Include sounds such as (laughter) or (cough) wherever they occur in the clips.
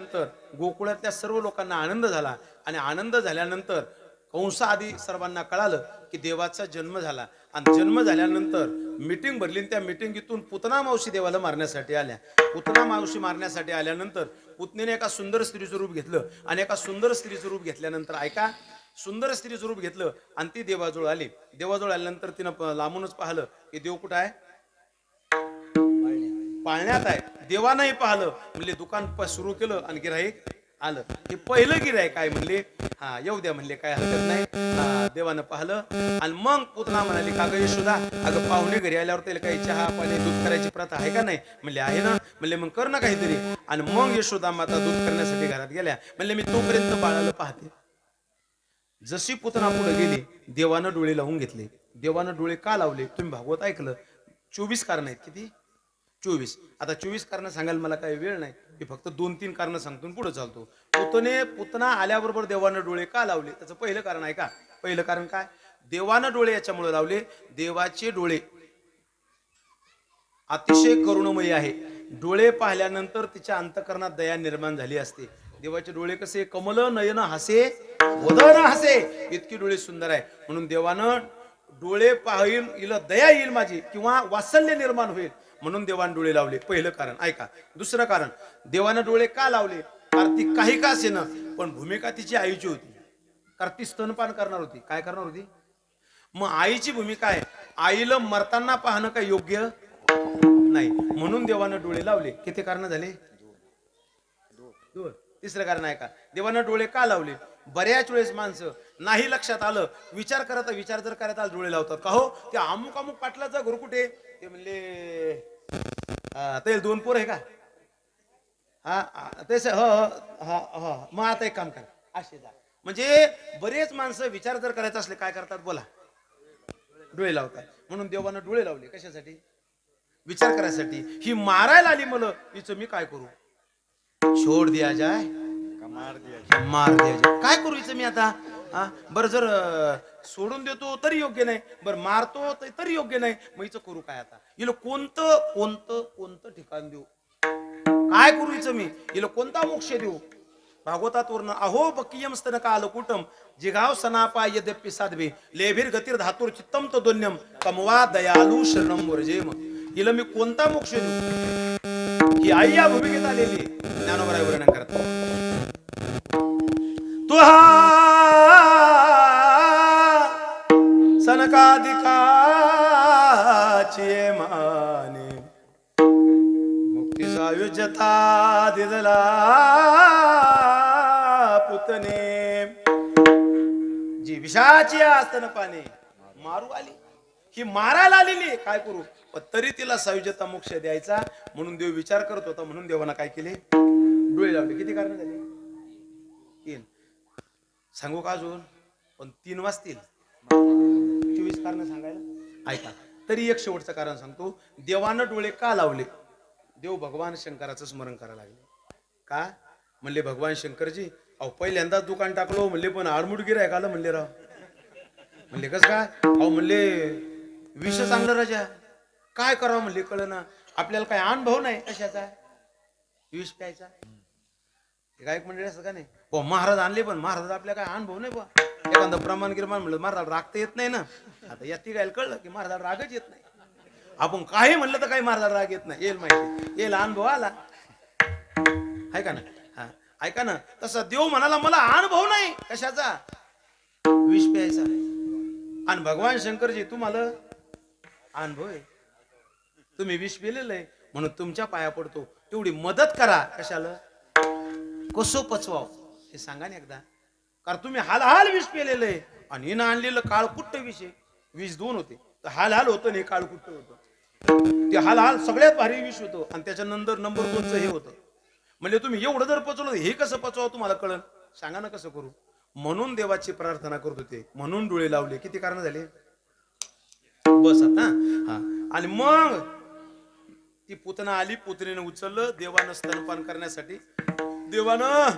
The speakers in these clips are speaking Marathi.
झाल्यानंतर गोकुळातल्या सर्व लोकांना आनंद झाला. आणि आनंद झाल्यानंतर कंस आधी सर्वांना कळालं की देवाचा जन्म झाला. आणि जन्म झाल्यानंतर मिटिंग भरली त्या मिटिंगीतून पुतना मावशी देवाला मारण्यासाठी आल्या. पुतना मावशी मारण्यासाठी आल्यानंतर पुतणीने एका सुंदर स्त्रीचं रूप घेतलं आणि एका सुंदर स्त्रीचं रूप घेतल्यानंतर ऐका सुंदर स्त्रीचं रूप घेतलं आणि ती देवाजवळ आली. देवाजवळ आल्यानंतर तिनं लांबूनच पाहिलं की देव कुठं आहे? पाळण्यात आहे. देवानंही पाहिलं. म्हणले दुकान प- सुरू केलं आणि गिराईक आलं. हे पहिलं गिराईक आहे म्हणले. हा येऊ द्या म्हणले काय हरकत नाही. हा, देवानं पाहिलं. आणि मग पुतना म्हणाले का ग यशोदा अगं पाहुणे घरी आल्यावर त्याला काही चहा पाणी दूध करायची प्रथा आहे का नाही? म्हणले आहे ना. म्हणले मग कर ना काहीतरी. आणि मग यशोदा माता दूध करण्यासाठी घरात गेल्या. म्हणले मी तोपर्यंत बाळाला पाहते. जशी पुतना पुढे गेली देवानं डोळे लावून घेतले. देवानं डोळे का लावले? तुम्ही भागवत ऐकलं. चोवीस कारण आहेत किती? चोवीस. आता चोवीस कारण सांगायला मला काही वेळ नाही. मी फक्त दोन तीन कारण सांगतो पुढे चालतो. पुतने पुतना आल्याबरोबर देवानं डोळे का लावले? त्याचं पहिलं कारण आहे का? पहिलं कारण काय? देवानं डोळे याच्यामुळे लावले. देवाचे डोळे अतिशय करुणमयी आहे. डोळे पाहिल्यानंतर तिच्या अंतकरणात दया निर्माण झाली असते. देवाचे डोळे कसे? कमल नयन हसे वदन हसे. इतकी डोळे सुंदर आहे. म्हणून देवानं डोळे पाहिल हिला दया येईल माझी किंवा वात्सल्य निर्माण होईल. म्हणून देवानं डोळे लावले. पहिलं कारण ऐका. दुसरं कारण देवानं डोळे का लावले? कार्तिक काही का असेना पण भूमिका तिची आईची होती. कार्तिक स्तनपान करणार होती. काय करणार होती? मग आईची भूमिका आहे. आईला मरताना पाहणं काय योग्य? नाही. म्हणून देवानं डोळे लावले. किती कारण झाले? तिसरं कारण आहे का? देवानं डोळे का लावले? बऱ्याच वेळेस माणसं नाही लक्षात आलं. विचार करत विचार जर करत आला डोळे लावतात. का हो? ते अमुक अमुक पाटलाचा घर कुठे ते म्हणले ते दोन पोर आहे का? हा तेच हो हो, हा मग आता एक काम करा. असे जा. म्हणजे बरेच माणसं विचार जर करायचा असले काय करतात? बोला. डोळे लावतात. म्हणून देवानं डोळे लावले. कशासाठी? विचार करायसाठी. ही मारायला आली मला. हिचं मी काय करू? छोड दिया जाय. मार दिया मार दिया जाय. काय करू हिचं मी आता? हा? बरं जर अं, सोडून देतो तरी योग्य नाही. बरं मारतो त- तरी योग्य नाही. मग हिचं करू काय आता? हिला कोणतं कोणतं कोणतं ठिकाण देऊ? काय करू हिचं मी? हिला कोणता मोक्ष देऊ? भागवतात वर्ण अहो बकियम स्तन काल कुटुंब जिगाव सनापा यद्यपि साधवे लेभीर गतीर धातुर चित्तम तो दोन्यम कमवा दयालू शरणम वर्जेम. हिला मी कोणता मोक्ष देऊ? ही आई या भूमिकेत आलेली ज्ञानोबराय वर्णन करतात तू सनकाधिकाची माने. मुक्तीचा सायुज्यता दिदला पुतने. जी विषाची आस्तन पाने मारू आली. ही मारायला आलेली काय करू? पण तरी तिला सायुज्यता मोक्ष द्यायचा म्हणून देव विचार करत होता म्हणून देवानं काय केले? डोळे लावले. किती कारण झाले? तीन. सांगू का अजून? पण तीन वाजतील. कारण सांगायला? ऐका तरी एक शेवटचं कारण सांगतो. देवानं डोळे का लावले? देव भगवान शंकराचं स्मरण करायला लागले. का? म्हणले भगवान शंकरजी अहो पहिल्यांदाच दुकान टाकलो. म्हणले पण आडमुड गिराय का आलं म्हणले राव. म्हणले कस काय अहो म्हणले विष चांगलं राजा. काय करावं? म्हणले कळ ना आपल्याला काय अनुभव नाही कशाचा. विष प्यायचा. गायक काय मंडळी असं का नाही? हो महाराज आणले पण महाराज आपल्या काय अनुभव नाही बा एखादं प्रमाण गिरमान म्हणलं महाराजाला रागता येत नाही ना. आता या तिघायला कळलं की महाराजाला रागच येत नाही. आपण काही म्हणलं तर काही महाराजाला राग येत नाही. येईल माहिती. येईल अनुभव आला. ऐका ना? हा. ऐका ना तसा देव म्हणाला मला अनुभव नाही. कशाचा? विष प्यायचा. आणि भगवान शंकरजी तुम्हाला अनुभव आहे. तुम्ही विष पिलेलं आहे. म्हणून तुमच्या पाया पडतो. तेवढी मदत करा. कशाला? कसं पचवाव? हे सांगा ना एकदा. कारण तुम्ही हाल हाल विष पेलेलं आहे. आणि हिनं आणलेलं काळ कुट्ट विष आहे. विष दोन होते. तर हाल हाल होतं आणि हे काळ होतं. ते हाल हाल सगळ्यात भारी विष होतं. आणि त्याच्यानंतर नंबर दोनचं हे होतं. म्हणजे तुम्ही एवढं जर पचवलं हे कसं पचवा तुम्हाला कळन? सांगा ना कसं करू? म्हणून देवाची प्रार्थना करत होते. म्हणून डोळे लावले. किती कारण झाले? बस आता हा. आणि मग ती पुतना आली पुतणीने उचललं. देवानं स्तनपान करण्यासाठी देवानं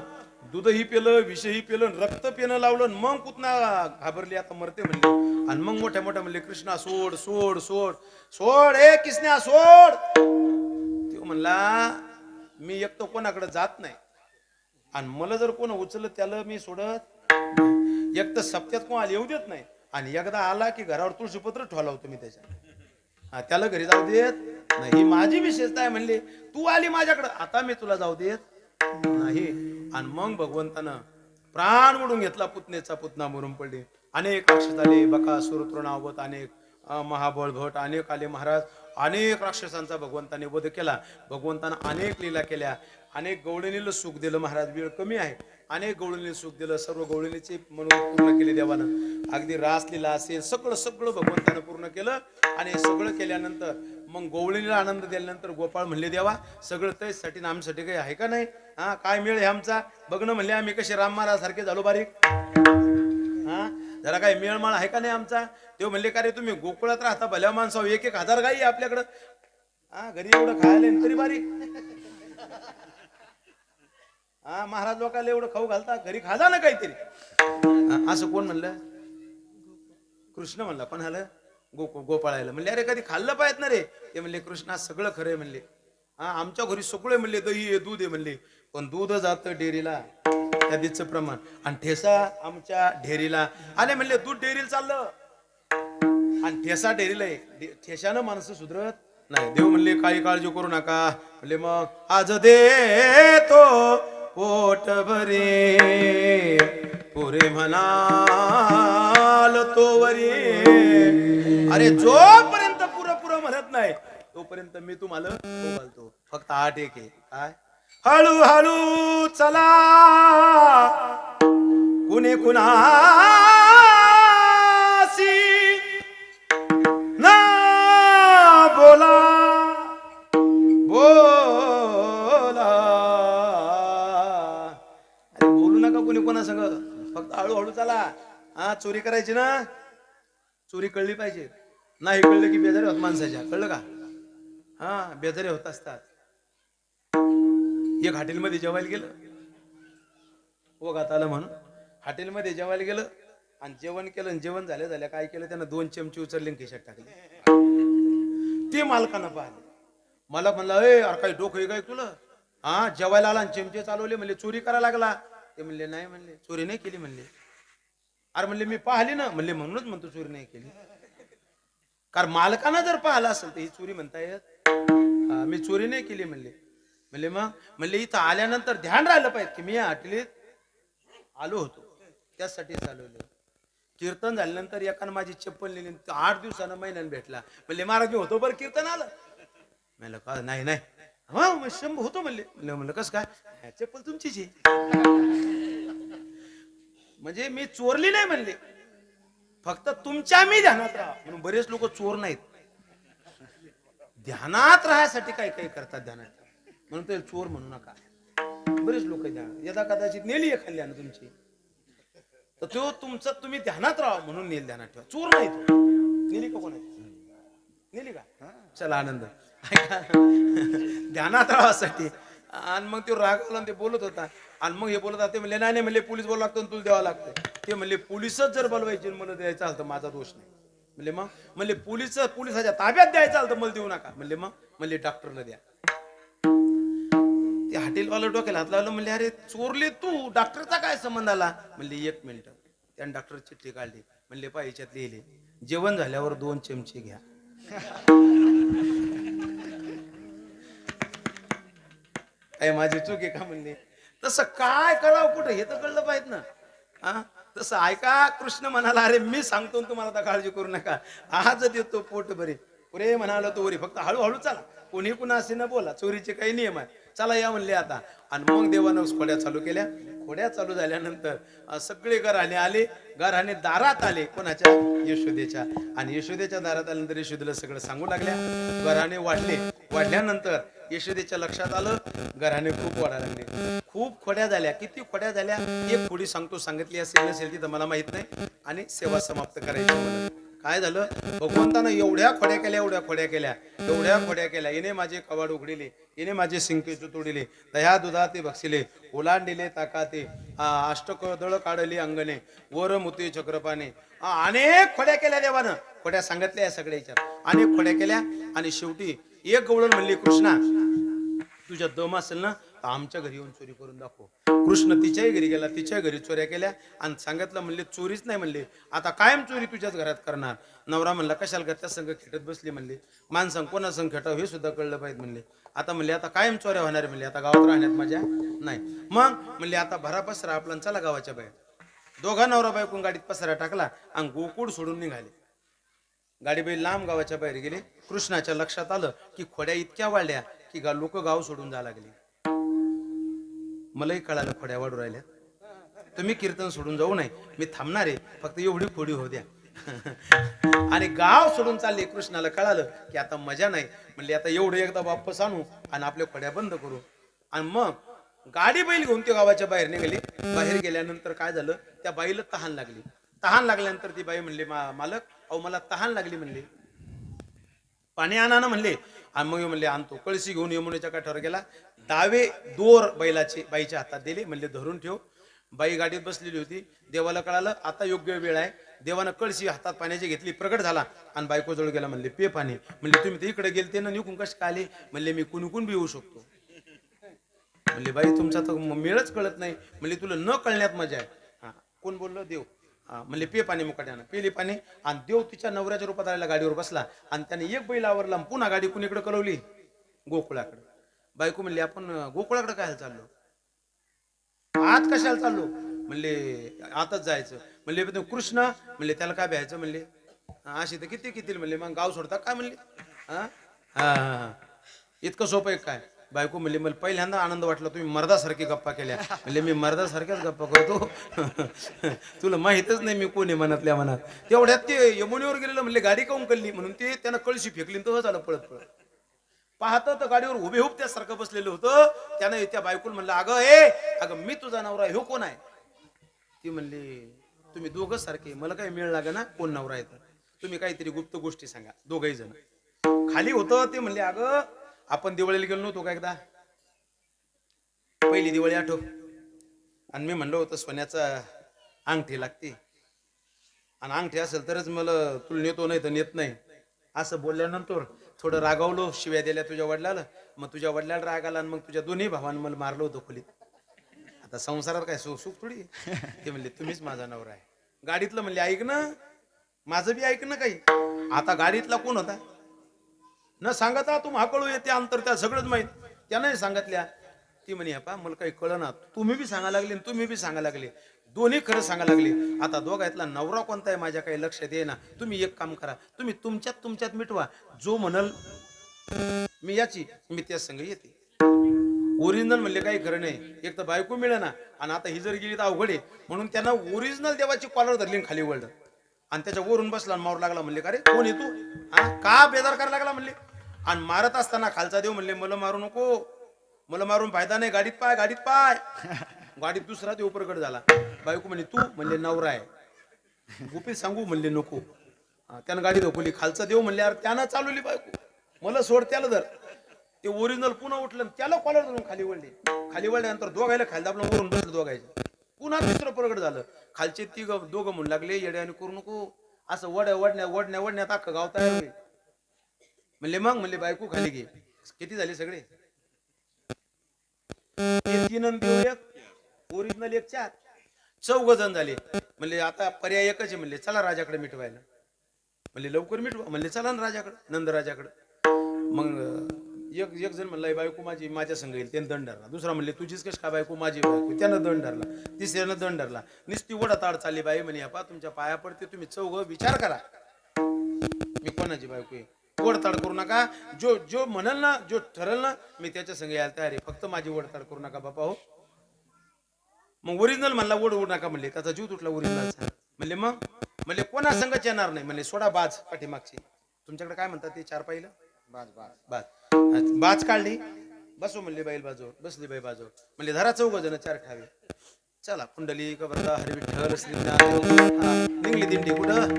दूधही पेलं विषही पेलं रक्त पेनं लावलं आणि मग कुतना घाबरली आता मरते म्हणले. आणि मग मोठ्या मोठ्या म्हणले कृष्णा सोड सोड सोड सोड ए किसन्या सोड. तो म्हणला मी एक तर कोणाकडे जात नाही. आणि मला जर कोण उचल त्याला मी सोडत एक तर सप्त्यात कोण येऊ देत नाही. आणि एकदा आला की घरावर तुळशीपत्र ठेवला होतो मी त्याच्या त्याला घरी जाऊ देत नाही. ही माझी विशेषता आहे म्हणले. तू आली माझ्याकडं. आता मी तुला जाऊ देत नाही. आणि मग भगवंतानं प्राण उडून घेतला पुतनेचा पुतना मरून पडले. अनेक राक्षस आले बका सुरतृणावत अनेक महाबळ भट अनेक आले महाराज. अनेक राक्षसांचा भगवंताने वध केला. भगवंतानं अनेक लीला केल्या. अनेक गवळणीला सुख दिलं महाराज वेळ कमी आहे. अनेक गवळणीला सुख दिलं सर्व गवळणीचे म्हणून पूर्ण केले देवानं. अगदी रास लीला असेल सगळं सगळं भगवंतानं पूर्ण केलं. आणि सगळं केल्यानंतर मग गवळणीला आनंद दिल्यानंतर गोपाळ म्हणले देवा सगळं तेच साठी आमच्यासाठी काही आहे का नाही? हा काय मेळ आहे आमचा? बघणं म्हणले आम्ही कसे राम महाराज सारखे झालो बारीक. हा जरा काही मेळमाळ आहे का नाही आमचा? ते म्हणले का रे तुम्ही गोकुळात राहता भल्या माणसावर? एक एक हजार गाई आपल्याकडं. हा घरी एवढं खायला तरी बारीक. हा महाराज लोकांना एवढं खाऊ घालता घरी खाजा ना काहीतरी. असं कोण म्हणलं? कृष्ण म्हणला पण आलं? गो गोपाळायला. म्हणले अरे कधी खाल्लं पाहिजे ना रे? ते म्हणले कृष्णा सगळं खरं आहे. म्हणले हा आमच्या घरी सगळे म्हणले दही आहे दूध आहे म्हणले. पण दूध जातं डेअरीला. त्या बीजचं प्रमाण. आणि ठेसा आमच्या डेअरीला. आणि म्हणले दूध डेअरीला चाललं. आणि ठेसा डेअरीला आहे. ठेशानं माणसं सुधरत नाही. देव म्हणले काही काळजी करू नका. म्हणले मग आज दे तो पोट भरे. पुरे म्हणाल तो वरी. अरे जोपर्यंत पुरं पुरं म्हणत नाही तोपर्यंत मी तुम्हाला बोलतो. फक्त आठ एक आहे. काय? हळूहळू चला. कुणी कुणासी ना बोला. बोला. अरे बोलू नका कुणी कोणा संग फक्त हळूहळू चला. हा चोरी करायची ना? चोरी कळली पाहिजे. नाही कळलं की बेजारी होत माणसाच्या. कळलं का? हा बेजारी होत असतात. एक हॉटेलमध्ये जेवायला गेलं. ओघात आलं म्हणून. हॉटेलमध्ये जेवायला गेलं आणि जेवण केलं आणि जेवण झालं झालं काय केलं त्यानं दोन चमचे उचलले खिशात टाकले. ते मालकानं पाहिले. मला म्हणलं ए अरे काही डोकं काय तुला? हा जेवायला आला आणि चमचे चालवले म्हणले. चोरी करायला लागला. ते म्हणले नाही म्हणले. चोरी नाही केली म्हणले. अरे म्हणले मी पाहिली ना. म्हणले म्हणूनच म्हणतो चोरी नाही केली. कारण मालकानं जर पाहिलं असेल तर ही चोरी म्हणता येत मी चोरी नाही केली म्हणले. म्हणले मग? म्हणले इथं आल्यानंतर ध्यान राहिलं पाहिजे की मी या हॉटेलीत आलो होतो. त्यासाठी चालवलं कीर्तन झाल्यानंतर एकानं माझी चप्पल नेली आठ दिवसानं महिन्यानं भेटला. म्हणले महाराज मी होतो बरं कीर्तन आलं. म्हणलं का? नाही नाही. हा मग होतो म्हणले. म्हणलं म्हणलं कसं काय? चप्पल तुमचीच म्हणजे मी चोरली नाही म्हणले. फक्त तुमच्या मी ध्यानात राहा. म्हणून बरेच लोक चोर नाहीत. ध्यानात राहायसाठी काय काय करतात ध्यानात? म्हणून ते चोर म्हणू नका. बरेच लोक द्या यदा कदाचित नेली आहे खाल्ल्यानं तुमची. तर तो तुमचा तुम्ही ध्यानात राहा म्हणून नेल ध्यानात ठेवा. चोर नाही तो. नेली का कोण नेली का? चला आनंद. ध्यानात राहासाठी. आणि मग तो रागावला ते बोलत होता. आणि मग हे बोलत होता ते म्हणले नाही नाही म्हणले पोलीस बोलावं लागतं तुला द्यावं लागतं. ते म्हणले पोलिसच जर बोलवायचे आणि मला द्यायचं असतं तर माझा दोष नाही. म्हणले मग? म्हणले पोलीस पोलिसाच्या ताब्यात द्यायचं आलं तर मला देऊ नका. म्हणले मग? म्हणले डॉक्टरला द्या. हॉटेलवाला डोक्याला हात लावलं म्हणले अरे चोरले तू डॉक्टरचा काय संबंध आला? म्हणले एक मिनिट त्याने डॉक्टर चिठ्ठी काढली. म्हणले पा याच्यात लिहिले जेवण झाल्यावर दोन चमचे घ्या. काय माझी चूक आहे का? म्हणले तसं काय कळाव कुठं? हे तर कळलं पाहिजे ना. हा तसं ऐका कृष्ण म्हणाला अरे मी सांगतो तुम्हाला आता काळजी करू नका. आज देतो पोट बरे पुरे म्हणाला तो वरी फक्त हळूहळू चला. कोणी कुणा असे न बोला चोरीचे काही नियम आहे चला या म्हणले आता. आणि मग देवानं खोड्या चालू केल्या. खोड्या चालू झाल्यानंतर सगळे घराने आले. घराने दारात आले कोणाच्या? यशोदेच्या. आणि यशोदेच्या दारात आल्यानंतर यशोदेला सगळं सांगू लागल्या. घराने वाढले. वाढल्यानंतर यशोदेच्या लक्षात आलं घराने खूप वाढायला लागले. खूप खोड्या झाल्या. किती खोड्या झाल्या? एक खोडी सांगतो सांगितली असेल नसेल तिथं मला माहीत नाही. आणि सेवा समाप्त करायची काय झालं? भगवंतानं एवढ्या खोड्या केल्या एवढ्या खोड्या केल्या. एवढ्या खोड्या केल्या. येणे माझे कवाड उघडिले. येणे माझे सिंके तोडिले दह्या दुधाते भक्षिले ओलांडिले ताकाते अष्टकदळ काढले अंगणे वर मुती चक्रपाने अनेक खोड्या केल्या देवानं. खोड्या सांगितल्या या सगळ्या याच्यात. अनेक खोड्या केल्या. आणि शेवटी एक गवळण म्हणली कृष्णा तुझ्या दम असेल ना तर आमच्या घरी येऊन चोरी करून दाखव. कृष्ण तिच्याही घरी गेला तिच्या घरी चोऱ्या केल्या आणि सांगितलं म्हणले चोरीच नाही म्हणले. आता कायम चोरी तुझ्याच घरात करणार. नवरा म्हणला कशाला का त्या संघ खेटत बसली म्हणले. माणसं कोणा संघ खेटाव? हे सुद्धा कळलं पाहिजे म्हणले. आता म्हणले आता कायम चोऱ्या होणार म्हणले. आता गावात राहण्यात मजा नाही. मग म्हणले आता भरा पसरा आपला चला गावाच्या बाहेर. दोघा नवरा बायकून गाडीत पसरा टाकला आणि गोकुळ सोडून निघाले. गाडी लांब गावाच्या बाहेर गेले. कृष्णाच्या लक्षात आलं की खोड्या इतक्या वाढल्या की गा लोक गाव सोडून जा लागली. मलाही कळालं खोड्या वाढू राहिल्या. तुम्ही कीर्तन सोडून जाऊ नये. मी थांबणार आहे. फक्त एवढी खोडी होऊ द्या. (laughs) आणि गाव सोडून चालले कृष्णाला कळालं की आता मजा नाही. म्हणले आता एवढं एकदा वापस आणू आणि आपल्या खोड्या बंद करू. आणि मग गाडी बैल घेऊन ते गावाच्या बाहेर निघाली. बाहेर गेल्यानंतर काय झालं? त्या बाईला तहान लागली. तहान लागल्यानंतर ती बाई म्हणली मालक अहो मला तहान लागली म्हणली. पाणी आणा ना म्हणले मग म्हणले आणतो. कळशी घेऊन यमुनेच्या काठावर गेला. दावे दोर बैलाचे बाईच्या हातात दिले. म्हणले धरून ठेव. बाई गाडीत बसलेली होती. देवाला कळालं आता योग्य वेळ आहे. देवानं कळशी हातात पाण्याची घेतली प्रगट झाला. आणि बायको जवळ गेला म्हणले पे पाणी. म्हणले तुम्ही ते इकडे गेलते ना निघून कसे काले आले? म्हणले मी कुणीकून बी येऊ शकतो. म्हणले बाई तुमचा तर मेळच कळत नाही. म्हणले तुला न कळण्यात मजा आहे. हा. कोण बोललं? देव. म्हणले पे पाणी मुकाट्यानं पेली पाणी. आणि देव तिच्या नवऱ्याच्या रूपात आलेला गाडीवर बसला. आणि त्याने एक बैल आवरला पुन्हा गाडी कुणीकडे कळवली गोकुळाकडे. बायको म्हणले आपण गोकुळाकडे काय चाललो? आत कशाला चाललो? म्हणले आताच जायचं. म्हणले पण कृष्ण. म्हणले त्याला काय भ्यायचं? म्हणले अशी तर किती किती? म्हणले मग गाव सोडता? काय? म्हणले हा हा हा हा. इतकं सोपं आहे काय? बायको म्हणले मला पहिल्यांदा आनंद वाटला तुम्ही मर्दासारखी गप्पा केल्या. म्हणजे मी मर्दासारख्याच गप्पा करतो. (laughs) तुला माहितच नाही मी कोण आहे मनातल्या मनात. तेवढ्यात ते यमुनेवर गेलेलं म्हणले गाडी काऊन कल्ली? म्हणून ते त्यानं कळशी फेकली तसं झालं पळत पळत. पाहतं तर गाडीवर उभे त्यासारखं बसलेलं होतं. त्यानं त्या बायकोला म्हणलं अगं ए अगं मी तुझा नवरा ह्यो हो कोण आहे? ती म्हणली तुम्ही दोघं सारखे मला काही मिळ लागे ना कोण नवरा आहे तर तुम्ही काहीतरी गुप्त गोष्टी सांगा दोघही जण. खाली होतं ते म्हणले अगं आपण दिवाळीला गेलो नव्हतो का एकदा? पहिली दिवाळी आठव. आणि मी म्हणलो होतं सोन्याचा अंगठी लागते. आणि अंगठी असेल तरच मला तुला नेतो नाही तर नेत नाही. असं बोलल्यानंतर थोडं रागावलो शिव्या दिल्या तुझ्या वडिलाला. मग तुझ्या वडिलाला राग आला आणि मग तुझ्या दोन्ही भावांना मला मारलं होतं खोलीत. आता संसारात काय सुख सुख थोडी ते म्हणले तुम्हीच माझा नवरा आहे. गाडीतलं म्हणले ऐक ना माझं बी ऐक ना काही. आता गाडीतला कोण होता? न सांगता तू हाकळू येते अंतर त्या सगळंच माहीत. त्यानं सांगितल्या. ती म्हणे पा मला काही कळना तुम्ही बी सांगा लागले आणि तुम्ही बी सांगा लागले. दोन्ही खरं सांगा लागले. आता दोघातला नवरा कोणता आहे माझ्या काही लक्षात येईना तुम्ही एक काम करा. तुम्ही तुमच्यात तुमच्यात मिटवा. जो म्हणल मी याची मी त्या संघ येते. ओरिजिनल म्हणले काही खरं नाही. एक तर बायको मिळेना. आणि आता ही जर गेली तर अवघड आहे. म्हणून त्यांना ओरिजिनल देवाची कॉलर धरली खाली वळलं. आणि त्याच्या वरून बसला आणि मारू लागला म्हणले का रे? कोण येतो तू? हा? का बेजार करायला लागला म्हणले? आणि मारत असताना खालचा देव म्हणले मला मारू नको. मला मारून फायदा नाही. गाडीत पाय गाडीत पाय. (laughs) गाडीत दुसरा देव प्रकट झाला. बायको म्हणले तू? म्हणले नवरा आहे. गुपित सांगू? म्हणले नको. त्यानं गाडी धोकवली खालचा देव म्हणले अरे त्यानं चालवली बायको. मला सोड त्याला धर. ते ओरिजिनल पुन्हा उठलं त्याला कॉलर धरून खाली वळले. खाली वळल्यानंतर दोघायला खाली आपलं वरून बसलं दोघायचं. पुन्हा दुसरं प्रगट झालं. खालचे ती दोघं म्हणू लागले येड्याने करू नको. असं वड वडण्या वडण्या वडण्यात अख्खं गाव तयार होईल. म्हणले मग म्हणले बायको खाली घे. किती झाले सगळे? तीन एक ओरिजिनल एक चार. चौघ जण झाले. म्हणले आता पर्याय एकच आहे. म्हणले चला राजाकडे मिटवायला. म्हणले लवकर मिटवा. म्हणले चला ना राजाकडे नंद राजाकडे. मग एक एक जण म्हणला बायको माझी माझ्या संग येईल त्यानं दंड धरला दुसरा म्हणले तुझीच कश का बायको माझी बायको त्यानं दंड धरला तिसऱ्यानं दंड धरला निस्ती ओढा ताड चालली बाई म्हणे आपा तुमच्या पाया पडते तुम्ही चौघ विचार करा. मी कोणाची बायको आहे? वडताड करू नका. जो जो म्हणल ना जो ठरल ना मी त्याच्या संग यायला तयार आहे. फक्त माझी वडताड करू नका बापा हो. मग ओरिजिनल म्हणला ओढ ओढ नका म्हणले. त्याचा जीव तुटला ओरिजिनलचा म्हणले मग? म्हणले कोणा संगच येणार नाही. म्हणले सोडा बाज पाठीमागची. तुमच्याकडे काय म्हणतात ते चार पाहिलं बास बास बाज. बाज काढली. बसू म्हणले बैल बाजूवर. बसली बाई बाजूवर. म्हणले धरा चौघ जण चार ठावे. चला कुंडली कबरदा हरविठ्ठल श्रीनाथ निघली दिंडी कुठं?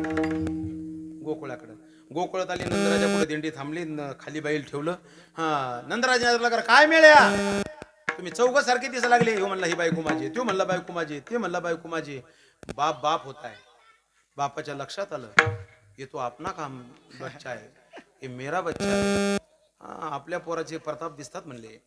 गोकुळाकडं. गोकुळात आली नंदराजा पुढे दिंडी थांबली खाली बैल ठेवलं. हा नंदराजा काय मिळ्या? तुम्ही चौघ सारखे दिसा लागले. हो म्हणला ही बायको माझी आहे, म्हणला बायको माझी ते म्हणला बायको माझी बाप बाप होत आहे बापाच्या लक्षात आलं ये तो आपला काम बच्चा आहे हे मेरा बच्चा आहे आपल्या पोराचे प्रताप दिसतात म्हणले.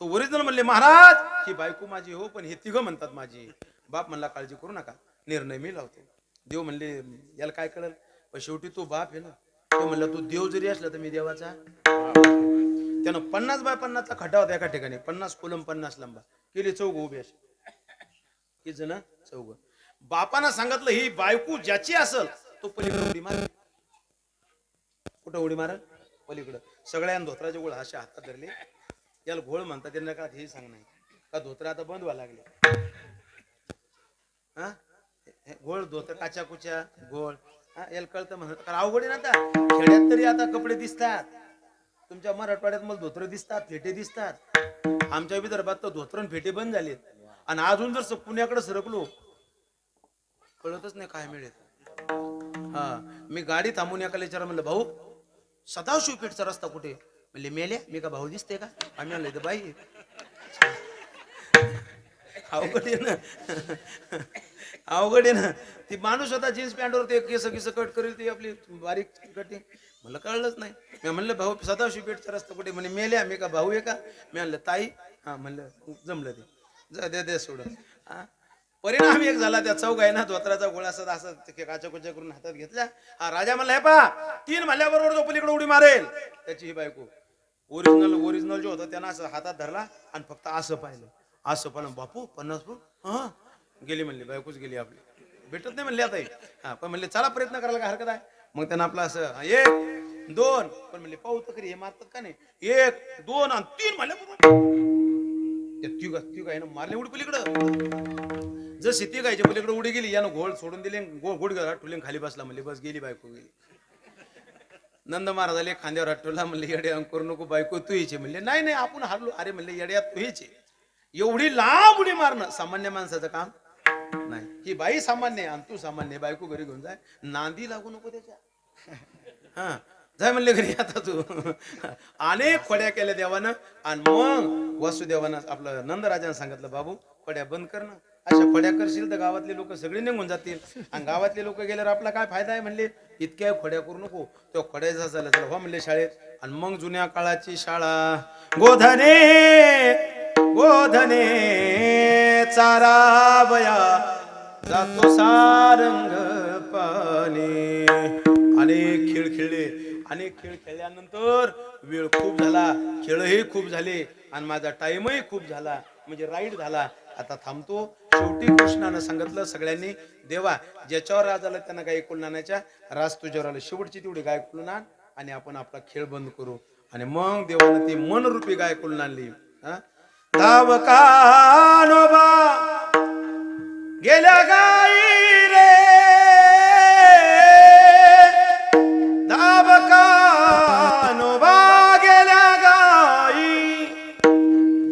तो ओरिजिनल म्हणले महाराज ही बायको माझी हो पण हे तिघ म्हणतात माझी. बाप म्हणला काळजी करू नका निर्णय मी लावतो. देव म्हणले याला काय कळल? पण शेवटी तो बाप आहे ना तो म्हणला तू देव जरी असला तर मी देवाचा त्यानं पन्नास बाय पन्नासचा खड्डा होता एका ठिकाणी पन्नास कोलम पन्नास लंबा. केली चौघ उभी अशी. किती जण? चौघ. बापानं सांगितलं ही बायको ज्याची असल तो पलीकडे उडी मार. कुठं उडी मारल? पलीकडं. सगळ्या धोत्राचे गोळ अशा हातात धरले. याला घोळ म्हणतात त्यांना का हे सांग नाही. का धोत्रा आता बंद व्हायला लागले? हा? घोळ धोत्र काच्या कुच्या घोळ. याला कळतं म्हणत कारण अवघड आहे ना आता. खेड्यात तरी आता कपडे दिसतात. तुमच्या मराठवाड्यात मला धोत्र दिसतात फेटे दिसतात. आमच्या विदर्भात तर धोत्र आणि फेटे बंद झालेत. आणि अजून जर पुण्याकडे सरकलो कळतच नाही काय मिळेल. हा मी गाडी थांबून एकाला विचारा म्हणलं भाऊ सदाशिव पेठचा रस्ता कुठे? म्हणले मेल्या. मी का भाऊ दिसते का? आम्ही म्हणलं बाई अवघड आहे ना. अवघड आहे ना. ती माणूस होता जीन्स पॅन्टवर ते केस किस कट करेल ती आपली बारीक कटिंग मला कळलंच नाही. मी म्हणलं भाऊ सदाशिव पेठचा रस्ता कुठे म्हणे मेल्या मी का? भाऊ आहे का? मी म्हणलं ताई. हा म्हणलं जमलं ते. जा दे दे सोडून हा. परिणाम एक झाला त्या चौक आहे ना धोत्राचा गोळा असत असं ते करून हातात घेतला. हा राजा म्हणला हे पा तीन म्हणल्याबरोबर तो पलीकडे उडी मारेल. त्याची ही बायको. ओरिजिनल ओरिजिनल जो होता त्यांना असं हातात धरला आणि फक्त असं पाहिलं. असं पण बापू पन्नास फूट हा गेली म्हणली बायकोच गेली आपली. भेटत नाही म्हणले आता हे. हा पण म्हणले चला प्रयत्न करायला काय हरकत आहे. मग त्यांना आपलं असं एक दोन. पण म्हणले पाहू तर हे मारतात का नाही? एक दोन आणि तीन म्हणल्या त्युग त्युग आहे ना मारले उडी पलीकडं. जशी ती गायच्या पलीकडे उडी गेली यानं घोळ सोडून दिले गो गेला ठुले खाली बसला म्हणले बस गेली बायको गेली. नंद महाराजाले खांद्यावर हटवला म्हणले येड्या करू नको बायको तू यायचे. म्हणले नाही नाही आपण हारलो. अरे म्हणले येड्या तू यायचे. एवढी लांब उडी मारणं. सामान्य माणसाचं काम नाही. ही बाई सामान्य आहे आणि तू सामान्य बायको घरी घेऊन जाय. नांदी लागू नको त्याच्या. (laughs) हा. जाय म्हणले घरी आता तू. (laughs) अनेक खोड्या केल्या देवानं. आणि मग वासुदेवानं आपलं नंदराजानं सांगितलं बाबू खोड्या बंद कर ना. अशा खोड्या करशील तर गावातले लोक सगळे निघून जातील. आणि गावातले लोक गेल्यावर आपला काय फायदा आहे? म्हणले इतक्या खोड्या करू नको. तो खोड्याचा झाला चला हो म्हणले शाळेत. आणि मग जुन्या काळाची शाळा. गोधने गोधने चारावया जातो सारंग पाणी. अनेक खेळ खेळले अनेक खेळ खेळल्यानंतर वेळ खूप झाला खेळही खूप झाले आणि माझा टाइमही खूप झाला म्हणजे राईट झाला. आता थांबतो. शेवटी कृष्णानं सांगितलं सगळ्यांनी देवा ज्याच्यावर राज आलं त्यांना गाय कुलून आणायच्या राज तुझ्यावर आलं. शेवटची तेवढी गाय कुलून आण आणि आपण आपला खेळ बंद करू. आणि मग देवानं ती मनरूपी गाय कुलून आणली. हा? धावकानोबा गेल्या गाई रे. धावकानोबा गेल्या गाई.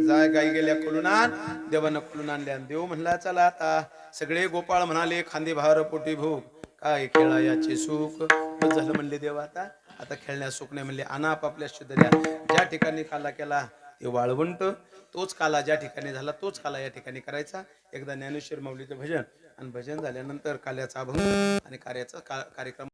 जाय गाई गेल्या कुलुनान देवानं कुलून आणल्या देव म्हणला चला आता. सगळे गोपाळ म्हणाले खांदे भार पोटी भूक काय खेळा याचे सुख झालं म्हणले देव आता. आता खेळण्यास सुख नाही म्हणले आणा आपापल्या शुद्धर्या ज्या ठिकाणी खाल्ला केला ते वाळवंट तोच काला ज्या ठिकाणी झाला तोच काला या ठिकाणी करायचा. एकदा ज्ञानेश्वर माऊलीचं भजन आणि भजन झाल्यानंतर काल्याचा अभंग आणि कार्याचा का- कार्यक्रम